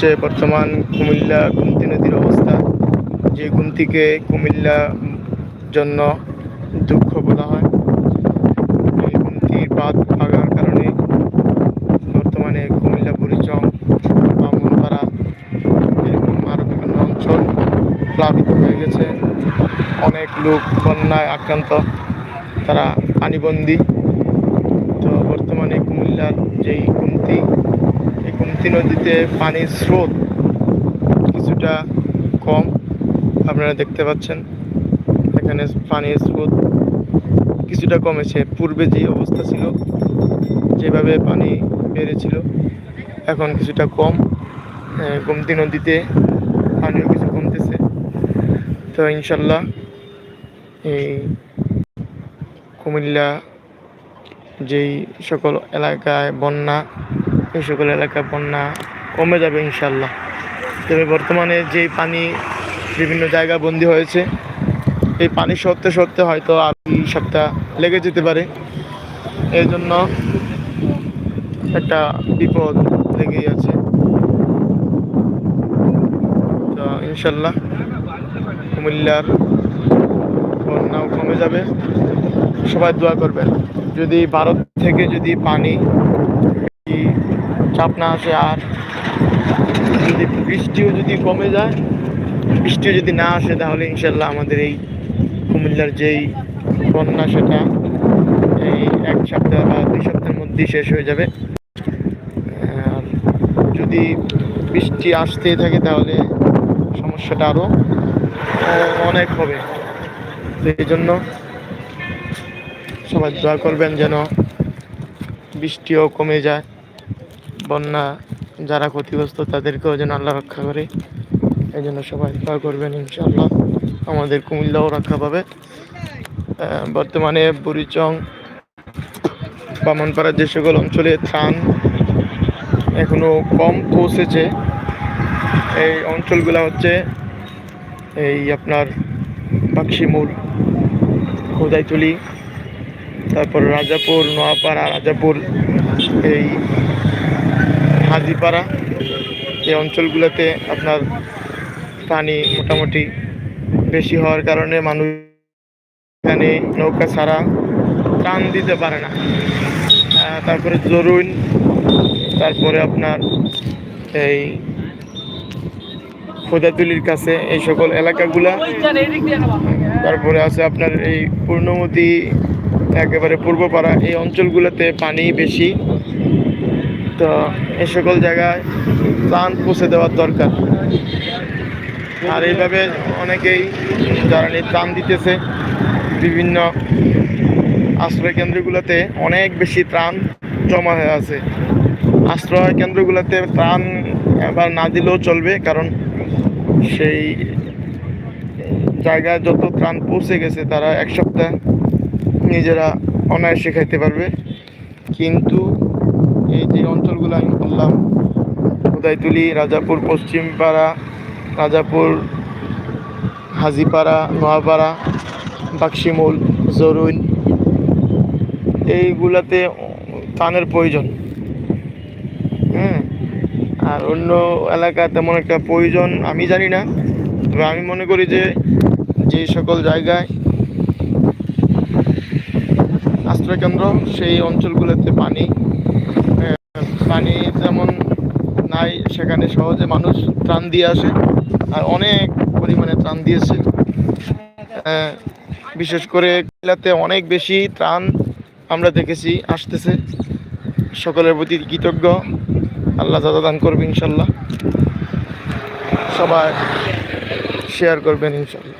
হচ্ছে বর্তমান কুমিল্লা গুমতি নদীর অবস্থা। যে গুমতিকে কুমিল্লা জন্য দুঃখ বলা হয়। এই গুমতির বাঁধ ভাঙার কারণে বর্তমানে কুমিল্লা, বুড়িচং, বামনপাড়া এরকম আরও বিভিন্ন অঞ্চল প্লাবিত হয়ে গেছে। অনেক লোক বন্যায় আক্রান্ত, তারা পানিবন্দী। তো বর্তমানে কুমিল্লার যেই গুমতি এই গুমতি নদীতে পানির স্রোত কিছুটা কম আপনারা দেখতে পাচ্ছেন। এখানে পানির স্রোত কিছুটা কমেছে। পূর্বে যে অবস্থা ছিল, যেভাবে পানি বেড়েছিল, এখন কিছুটা কম। গোমতী নদীতে পানিও কিছু কমতেছে। তো ইনশাল্লাহ এই কুমিল্লা যেই সকল এলাকায় বন্যা এই সকল এলাকায় বন্যা কমে যাবে ইনশাল্লাহ তবে বর্তমানে যেই পানি বিভিন্ন জায়গা বন্দি হয়েছে, এই পানি সরতে সরতে হয়তো আর দুই সপ্তাহ লেগে যেতে পারে। এর জন্য একটা বিপদ লেগেই আছে। তো ইনশাল্লাহ কুমিল্লার বন্যাও কমে যাবে। সবাই দোয়া করবেন, যদি ভারত থেকে যদি পানি এই চাপ না আসে আর যদি বৃষ্টিও যদি কমে যায়, বৃষ্টিও যদি না আসে, তাহলে ইনশাল্লাহ আমাদের এই কুমিল্লার যেই বন্যা, সেটা এই এক সপ্তাহ বা দুই সপ্তাহের মধ্যেই শেষ হয়ে যাবে। আর যদি বৃষ্টি আসতেই থাকে, তাহলে সমস্যাটা আরও অনেক হবে। তো এই জন্য সবাই দোয়া করবেন যেন বৃষ্টিও কমে যায়। বন্যা, যারা ক্ষতিগ্রস্ত, তাদেরকেও যেন আল্লাহ রক্ষা করে। এই জন্য সবাই দোয়া করবেন, ইনশাআল্লাহ আমাদের কুমিল্লাও রক্ষা পাবে। বর্তমানে বুড়িচং, বামনপাড়ার যে সকল অঞ্চলে ত্রাণ এখনও কম পৌঁছেছে, এই অঞ্চলগুলো হচ্ছে এই আপনার বাক্সিমুল খোদাইতলি, তারপর রাজাপুর, নোয়াপাড়া, রাজাপুর, এই হাজিপাড়া এই অঞ্চলগুলোতে আপনার পানি মোটামুটি বেশি হওয়ার কারণে মানুষ এখানে নৌকা ছাড়া টান দিতে পারে না। তারপরে জরুন, তারপরে আপনার এই খোদাতুলির কাছে এই সকল এলাকাগুলা। তারপরে আছে আপনার এই পূর্ণমতি, একেবারে পূর্বপাড়া, এই অঞ্চলগুলোতে পানি বেশি। তো এই সকল জায়গায় ত্রাণ পৌঁছে দেওয়ার দরকার। আর এইভাবে অনেকেই যারা ত্রাণ দিতেছে, বিভিন্ন আশ্রয় কেন্দ্রগুলোতে অনেক বেশি ত্রাণ জমা হয়ে আছে। আশ্রয় কেন্দ্রগুলোতে ত্রাণ এবার না দিলেও চলবে, কারণ সেই জায়গায় যত ত্রাণ পৌঁছে গেছে, তারা এক সপ্তাহ নিজেরা অনায়াসে খাইতে পারবে। কিন্তু এই যে অঞ্চলগুলো আমি বললাম উদয়তুলি রাজাপুর, পশ্চিমপাড়া, রাজাপুর, হাজিপাড়া, নোয়াপাড়া, বাক্সিমুল জরুন এইগুলাতে ত্রাণের প্রয়োজন। হ্যাঁ আর অন্য এলাকা তেমন একটা প্রয়োজন আমি জানি না, তবে আমি মনে করি যে যে সকল জায়গায় আশ্রয়কেন্দ্র, সেই অঞ্চলগুলোতে পানি নাই সেখানে সহজে মানুষ ত্রাণ দিয়ে আসে আর অনেক পরিমাণে ত্রাণ দিয়েছে। আহ, বিশেষ করে জেলাতে অনেক বেশি ত্রাণ আমরা দেখেছি আসতেছে। সকলের প্রতি কৃতজ্ঞ। আল্লাহ দাদা দান করবে ইনশাল্লাহ। সবাই শেয়ার করবেন ইনশাল্লাহ।